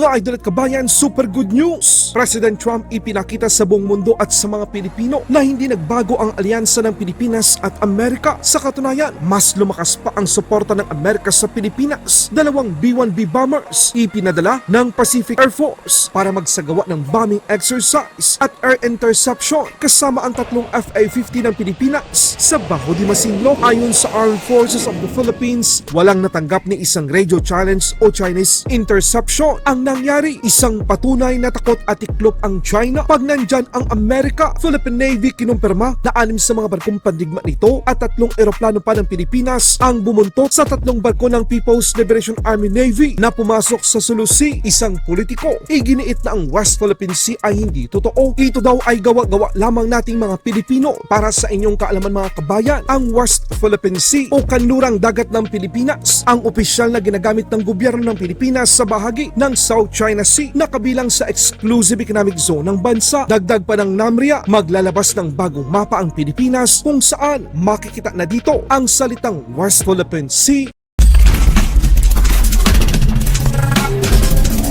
Mga idol at kabayan, super good news! President Trump ipinakita sa buong mundo at sa mga Pilipino na hindi nagbago ang alyansa ng Pilipinas at Amerika. Sa katunayan, mas lumakas pa ang suporta ng Amerika sa Pilipinas. Dalawang B-1B bombers ipinadala ng Pacific Air Force para magsagawa ng bombing exercise at air interception kasama ang tatlong FA-50 ng Pilipinas sa Bajo de Masinloc. Ayon sa Armed Forces of the Philippines, walang natanggap ni isang radio challenge o Chinese interception. Ang nangyari, isang patunay na takot at tiklop ang China pag nandyan ang Amerika. Philippine Navy kinumpirma na anim sa mga barkong pandigma nito at tatlong eroplano pa ng Pilipinas ang bumuntot sa tatlong barko ng People's Liberation Army Navy na pumasok sa Sulu Sea. Isang politiko, iginiit na ang West Philippine Sea ay hindi totoo. Ito daw ay gawa-gawa lamang nating mga Pilipino para sa inyong kaalaman mga kabayan. Ang West Philippine Sea o kanlurang dagat ng Pilipinas ang opisyal na ginagamit ng gobyerno ng Pilipinas sa bahagi ng South China Sea na kabilang sa exclusive economic zone ng bansa. Dagdag pa ng NAMRIA, maglalabas ng bagong mapa ang Pilipinas kung saan makikita na dito ang salitang West Philippine Sea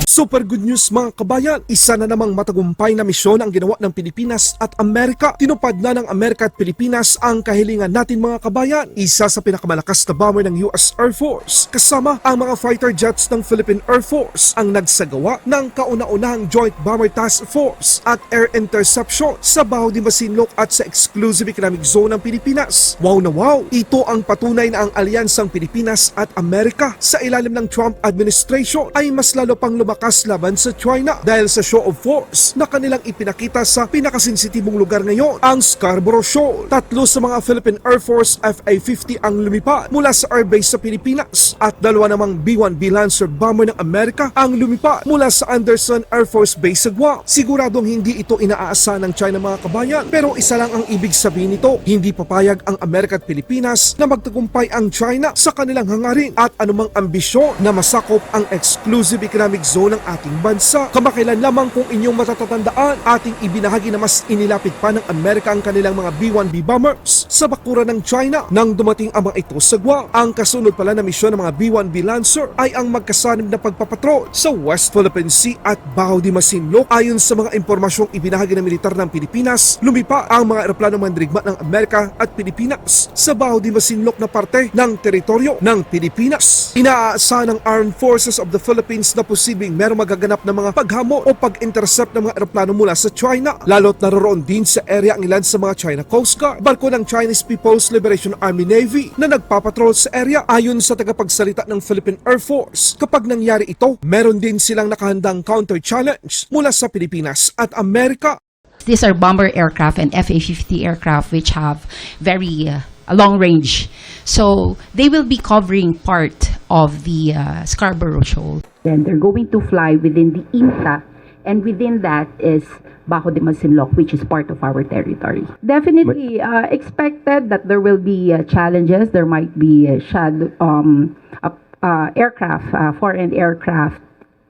Super good news mga kabayan, isa na namang matagumpay na misyon ang ginawa ng Pilipinas at Amerika. Tinupad na ng Amerika at Pilipinas ang kahilingan natin mga kabayan. Isa sa pinakamalakas na bomber ng US Air Force kasama ang mga fighter jets ng Philippine Air Force ang nagsagawa ng kauna-unahang Joint Bomber Task Force at air interception sa Baho de Masinloc at sa exclusive economic zone ng Pilipinas. Wow na wow! Ito ang patunay na ang alyansang Pilipinas at Amerika sa ilalim ng Trump administration ay mas lalo pang lumakas laban sa China dahil sa show of force na kanilang ipinakita sa pinakasensitibong lugar ngayon, ang Scarborough Shoal. Tatlo sa mga Philippine Air Force FA-50 ang lumipad mula sa airbase sa Pilipinas at dalawa namang B-1B Lancer bomber ng Amerika ang lumipad mula sa Anderson Air Force Base sa Guam. Siguradong hindi ito inaasahan ng China mga kabayan pero isa lang ang ibig sabihin nito, hindi papayag ang Amerika at Pilipinas na magtagumpay ang China sa kanilang hangarin at anumang ambisyon na masakop ang exclusive economic zone ng ating bansa. Kamakailan lamang kung inyong matatatandaan, ating ibinahagi na mas inilapit pa ng Amerika ang kanilang mga B-1B bombers sa bakuran ng China nang dumating ang mga ito sa Guam. Ang kasunod pala na misyon ng mga B-1B Lancer ay ang magkasanib na pagpapatrol sa West Philippine Sea at Baho de Masinloc. Ayon sa mga impormasyong ibinahagi ng militar ng Pilipinas, lumipa ang mga eroplano mandirigma ng Amerika at Pilipinas sa Baho de Masinloc na parte ng teritoryo ng Pilipinas. Inaasahan ng Armed Forces of the Philippines na posibleng merong magaganap na mga paghamo o pag-intercept ng mga eroplano mula sa China. Lalo't naroroon din sa area ang ilan sa mga China Coast Guard, barko ng Chinese People's Liberation Army Navy na nagpapatrol sa area ayon sa tagapagsalita ng Philippine Air Force. Kapag nangyari ito, meron din silang nakahandang counter-challenge mula sa Pilipinas at Amerika These are bomber aircraft and FA-50 aircraft which have very uh, long range. So they will be covering part of the uh, Scarborough Shoal. Then they're going to fly within the INTA, and within that is Bajo de Masinloc, which is part of our territory. Definitely uh, expected that there will be uh, challenges. There might be uh, shadow, um, uh, uh, aircraft, uh, foreign aircraft,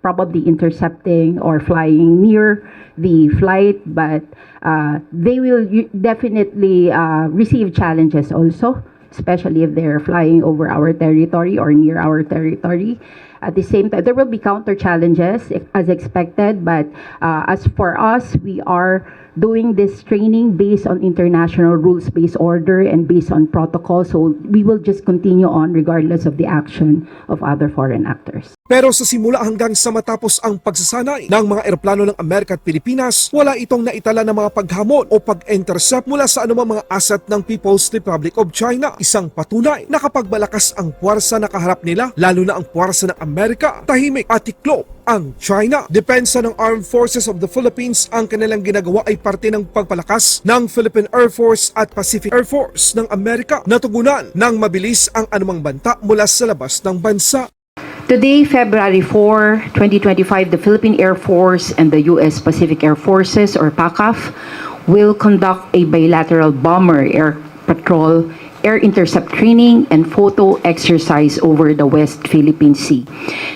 probably intercepting or flying near the flight, but uh, they will definitely uh, receive challenges also especially if they're flying over our territory or near our territory. At the same time, there will be counter challenges as expected, but uh, as for us, we are doing this training based on international rules-based order and based on protocol. So we will just continue on regardless of the action of other foreign actors. Pero sa simula hanggang sa matapos ang pagsasanay ng mga eroplano ng Amerika at Pilipinas, wala itong naitala ng mga paghamon o pag-intercept mula sa anumang mga asset ng People's Republic of China. Isang patunay na kapag malakas ang puwersa na kaharap nila, lalo na ang puwersa ng Amerika, tahimik at tiklop ang China. Depensa ng Armed Forces of the Philippines ang kanilang ginagawa ay parte ng pagpalakas ng Philippine Air Force at Pacific Air Force ng Amerika na tugunan ng mabilis ang anumang banta mula sa labas ng bansa. Today, February 4, 2025, the Philippine Air Force and the U.S. Pacific Air Forces, or PACAF, will conduct a bilateral bomber air patrol air intercept training and photo exercise over the West Philippine Sea.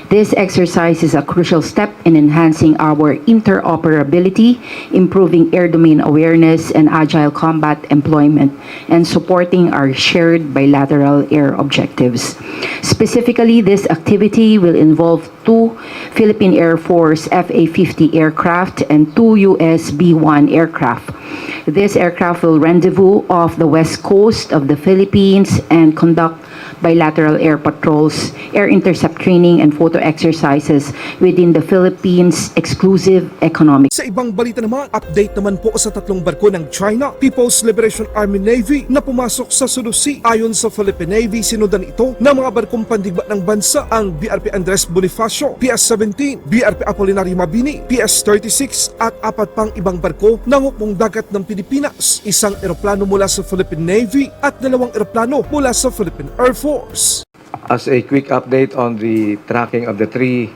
This exercise is a crucial step in enhancing our interoperability, improving air domain awareness and agile combat employment, and supporting our shared bilateral air objectives. Specifically, this activity will involve two Philippine Air Force FA-50 aircraft and two US B-1 aircraft. This aircraft will rendezvous off the west coast of the Philippines and conduct bilateral air patrols, air intercept training, and photo exercises within the Philippines' exclusive economic Sa ibang balita naman, update naman po sa tatlong barko ng China, People's Liberation Army Navy na pumasok sa Sulu Sea. Ayon sa Philippine Navy, sinundan ito ng mga barkong pandigma ng bansa ang BRP Andres Bonifacio, PS-17, BRP Apolinario Mabini, PS-36 at apat pang ibang barko ng hukbong dagat ng Pilipinas, isang eroplano mula sa Philippine Navy at dalawang eroplano mula sa Philippine Air Force. As a quick update on the tracking of the three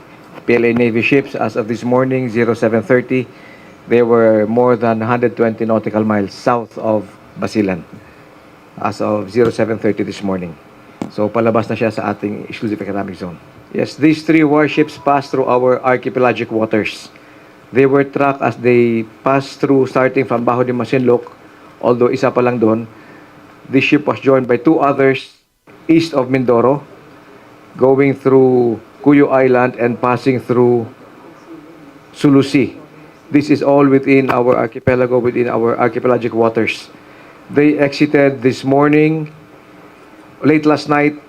PLA Navy ships, as of this morning, 0730, they were more than 120 nautical miles south of Basilan as of 0730 this morning. So palabas na siya sa ating exclusive economic zone. Yes, these three warships passed through our archipelagic waters. They were tracked as they passed through starting from Bajo de Masinloc, although isa pa lang doon. This ship was joined by two others east of Mindoro, going through Cuyo Island and passing through Sulusi. This is all within our archipelago, within our archipelagic waters. They exited this morning, late last night,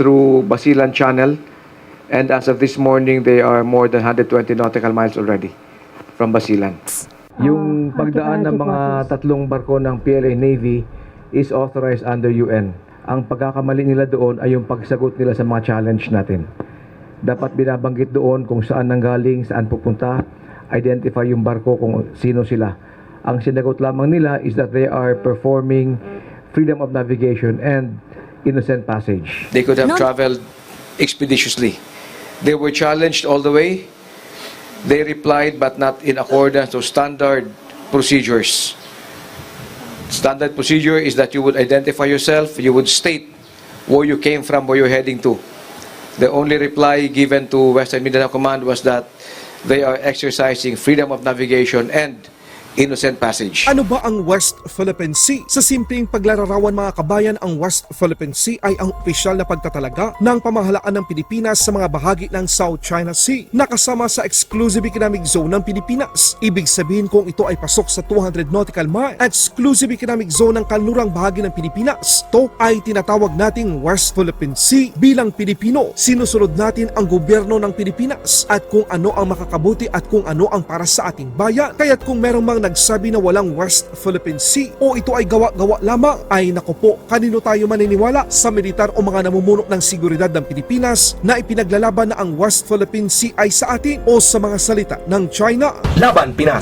through Basilan Channel, and as of this morning, they are more than 120 nautical miles already from Basilan. Yung pagdaan ng mga tatlong barko ng PLA Navy is authorized under UN. Ang pagkakamali nila doon ay yung pagsagot nila sa mga challenge natin. Dapat binabanggit doon kung saan nanggaling, saan pupunta, identify yung barko kung sino sila. Ang sinagot lamang nila is that they are performing freedom of navigation and innocent passage. They could have traveled expeditiously. They were challenged all the way. They replied but not in accordance to standard procedures. Standard procedure is that you would identify yourself, you would state where you came from, where you're heading to. The only reply given to Western Mindanao Command was that they are exercising freedom of navigation and innocent passage. Ano ba ang West Philippine Sea? Sa simpleng paglalarawan mga kabayan, ang West Philippine Sea ay ang opisyal na pagtatalaga ng pamahalaan ng Pilipinas sa mga bahagi ng South China Sea nakasama sa Exclusive Economic Zone ng Pilipinas. Ibig sabihin kung ito ay pasok sa 200 nautical mile, Exclusive Economic Zone ng kanlurang bahagi ng Pilipinas. Ito ay tinatawag nating West Philippine Sea. Bilang Pilipino, sinusunod natin ang gobyerno ng Pilipinas at kung ano ang makakabuti at kung ano ang para sa ating bayan. Kaya't kung merong mga nagsabi na walang West Philippine Sea o ito ay gawa-gawa lamang, ay naku po, kanino tayo maniniwala sa militar o mga namumuno ng seguridad ng Pilipinas na ipinaglalaban na ang West Philippine Sea ay sa atin o sa mga salita ng China. Laban Pinas.